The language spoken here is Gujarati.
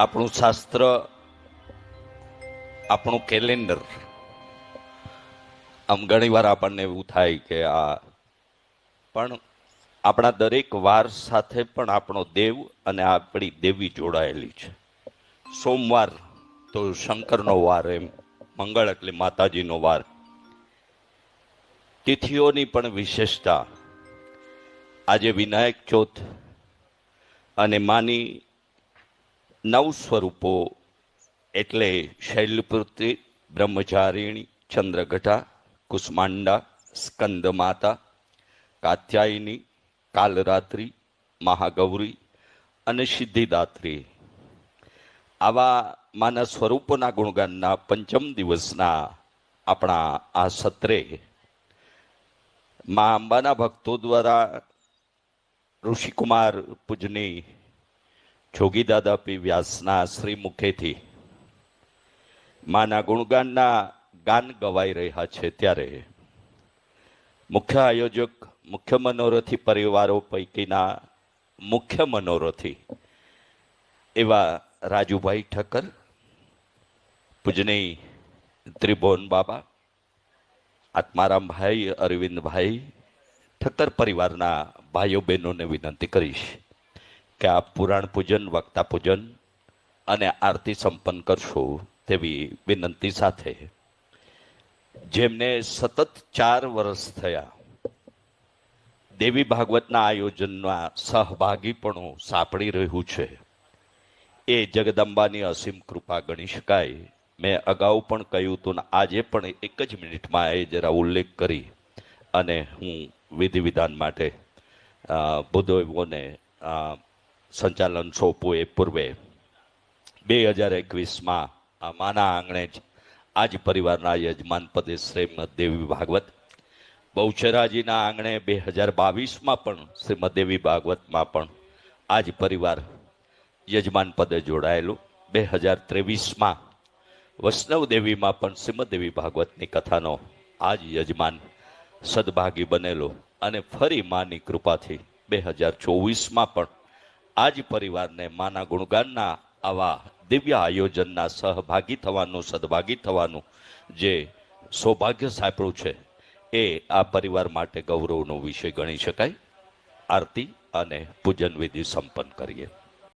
આપણું શાસ્ત્ર, આપણું કેલેન્ડર આમ ઘણી વાર આપણને એવું થાય કે આ, પણ આપણા દરેક વાર સાથે પણ આપણો દેવ અને આપણી દેવી જોડાયેલી છે. સોમવાર તો શંકરનો વાર એમ, મંગળ એટલે માતાજીનો વાર. તિથિઓની પણ વિશેષતા. આજે વિનાયક ચોથ અને માની નવ સ્વરૂપો એટલે શૈલપુત્રી બ્રહ્મચારિણી ચંદ્રઘટા કુષ્માંડા સ્કંદ માતા કાત્યાયની, કાલરાત્રિ, મહાગૌરી અને સિદ્ધિદાત્રી. આવા માના સ્વરૂપોના ગુણગાનના પંચમ દિવસના આપણા આ સત્રે મા અંબાના ભક્તો દ્વારા ઋષિકુમાર પૂજની જોગીદાદા પી વ્યાસના શ્રી મુખેથી માના ગુણગાનના ગાન ગવાઈ રહ્યા છે ત્યારે. મુખ્ય આયોજક, મુખ્ય મનોરથી પરિવારો પૈકીના મુખ્ય મનોરથી એવા રાજુભાઈ ઠક્કર, પૂજની ત્રિભુવન બાબા, આત્મારામભાઈ, અરવિંદભાઈ ઠક્કર પરિવારના ભાઈઓ બહેનોને વિનંતી કરીશ. કે આ પુરાણ પૂજન વક્તા પૂજન અને આરતી સંપન્ન કરશો તેવી વિનંતી સાથે. જેમને સતત ચાર વર્ષ થયા દેવી ભાગવતના આયોજનના સહભાગીપણું સાંપડી રહ્યું છે. એ જગદંબાની અસીમ કૃપા ગણી શકાય. મેં અગાઉ પણ કહ્યું હતું આજે પણ એક જ મિનિટમાં એ જરા ઉલ્લેખ કરી અને હું વિધિ વિધાન માટે અ, સંચાલન સોંપવું એ પૂર્વે બે હજાર એકવીસમાં આ માના આંગણે જ આજ પરિવારના યજમાન પદે શ્રીમદ દેવી ભાગવત, બહુચરાજીના આંગણે બે હજાર બાવીસમાં પણ શ્રીમદ દેવી ભાગવતમાં પણ આજ પરિવાર યજમાન પદે જોડાયેલું. બે હજાર ત્રેવીસમાં વૈષ્ણવ દેવીમાં પણ શ્રીમદ દેવી ભાગવતની કથાનો આજ યજમાન સદભાગી બનેલો અને ફરી માની કૃપાથી બે હજાર ચોવીસમાં પણ આજ પરિવારને માના ગુણગાનના આવા દિવ્ય આયોજનના સહભાગી થવાનું, સદભાગી થવાનું જે સૌભાગ્ય સાંપડું છે, એ આ પરિવાર માટે ગૌરવનો વિષય ગણી શકાય. આરતી અને પૂજન વિધિ સંપન્ન કરીએ.